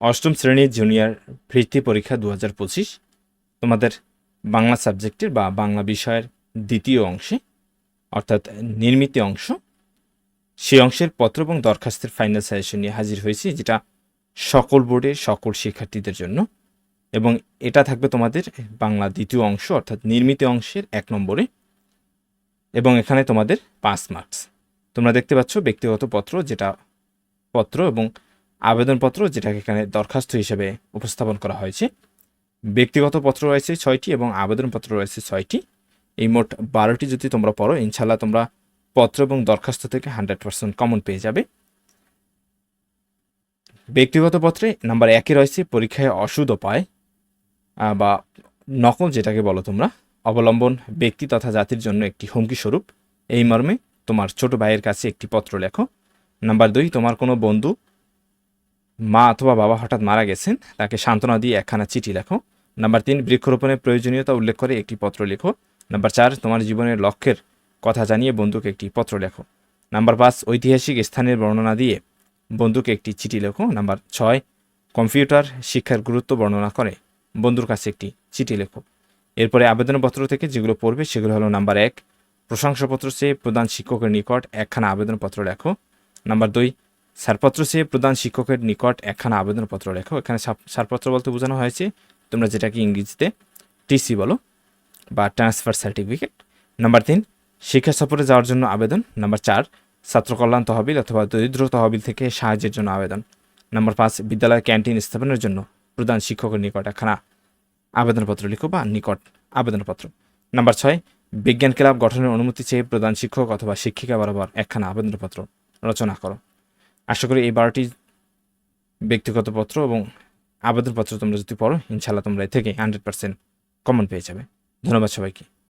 অষ্টম শ্রেণির জুনিয়র বৃত্তি পরীক্ষা দু হাজার পঁচিশ। তোমাদের বাংলা সাবজেক্টের বা বাংলা বিষয়ের দ্বিতীয় অংশে, অর্থাৎ নির্মিত অংশ সেই অংশের পত্র এবং দরখাস্তের ফাইনাল সাজেশন নিয়ে হাজির হয়েছি, যেটা সকল বোর্ডের সকল শিক্ষার্থীদের জন্য। এবং এটা থাকবে তোমাদের বাংলা দ্বিতীয় অংশ, অর্থাৎ নির্মিত অংশের এক নম্বরে। এবং এখানে তোমাদের পাঁচ মার্কস তোমরা দেখতে পাচ্ছ ব্যক্তিগত পত্র, যেটা পত্র এবং আবেদনপত্র যেটাকে এখানে দরখাস্ত হিসেবে উপস্থাপন করা হয়েছে। ব্যক্তিগত পত্র রয়েছে ছয়টি এবং আবেদনপত্র রয়েছে ছয়টি। এই মোট বারোটি যদি তোমরা পড়ো ইনশাল্লাহ তোমরা পত্র এবং দরখাস্ত থেকে হান্ড্রেড পার্সেন্ট কমন পেয়ে যাবে। ব্যক্তিগত পত্রে নাম্বার একে রয়েছে, পরীক্ষায় অসুদ পায় বা নকল যেটাকে বলো তোমরা, অবলম্বন ব্যক্তি তথা জাতির জন্য একটি হুমকি স্বরূপ। এই মর্মে তোমার ছোট ভাইয়ের কাছে একটি পত্র লেখো। নাম্বার দুই, তোমার কোনো বন্ধু মা অথবা বাবা হঠাৎ মারা গেছেন, তাকে সান্ত্বনা দিয়ে একখানা চিঠি লেখো। নাম্বার তিন, বৃক্ষরোপণের প্রয়োজনীয়তা উল্লেখ করে একটি পত্র লেখো। নাম্বার চার, তোমার জীবনের লক্ষ্যের কথা জানিয়ে বন্ধুকে একটি পত্র লেখো। নাম্বার পাঁচ, ঐতিহাসিক স্থানের বর্ণনা দিয়ে বন্ধুকে একটি চিঠি লেখো। নাম্বার ছয়, কম্পিউটার শিক্ষার গুরুত্ব বর্ণনা করে বন্ধুর কাছে একটি চিঠি লেখো। এরপরে আবেদনপত্র থেকে যেগুলো পড়বে সেগুলো হলো নাম্বার এক, প্রশংসাপত্র চেয়ে প্রধান শিক্ষকের নিকট একখানা আবেদনপত্র লেখো। নাম্বার দুই ছাড়পত্র চেয়ে প্রধান শিক্ষকের নিকট একখানা আবেদনপত্র লেখো। এখানে ছাড়পত্র বলতে বোঝানো হয়েছে, তোমরা যেটাকে ইংরেজিতে টিসি বলো বা ট্রান্সফার সার্টিফিকেট নাম্বার তিন, শিক্ষা সফরে যাওয়ার জন্য আবেদন। নাম্বার চার, ছাত্র কল্যাণ তহবিল অথবা দরিদ্র তহবিল থেকে সাহায্যের জন্য আবেদন। নাম্বার পাঁচ, বিদ্যালয় ক্যান্টিন স্থাপনের জন্য প্রধান শিক্ষকের নিকট একখানা আবেদনপত্র লিখো বা নিকট আবেদনপত্র। নাম্বার ছয়, বিজ্ঞান ক্লাব গঠনের অনুমতি চেয়ে প্রধান শিক্ষক অথবা শিক্ষিকা বরাবর একখানা আবেদনপত্র রচনা করো। আশা করি এই বারোটি ব্যক্তিগত পত্র এবং আবেদনপত্র তোমরা যদি পড়ো ইনশাল্লাহ তোমরা এ থেকে হান্ড্রেড পার্সেন্ট কমন পেয়ে যাবে। ধন্যবাদ সবাইকে।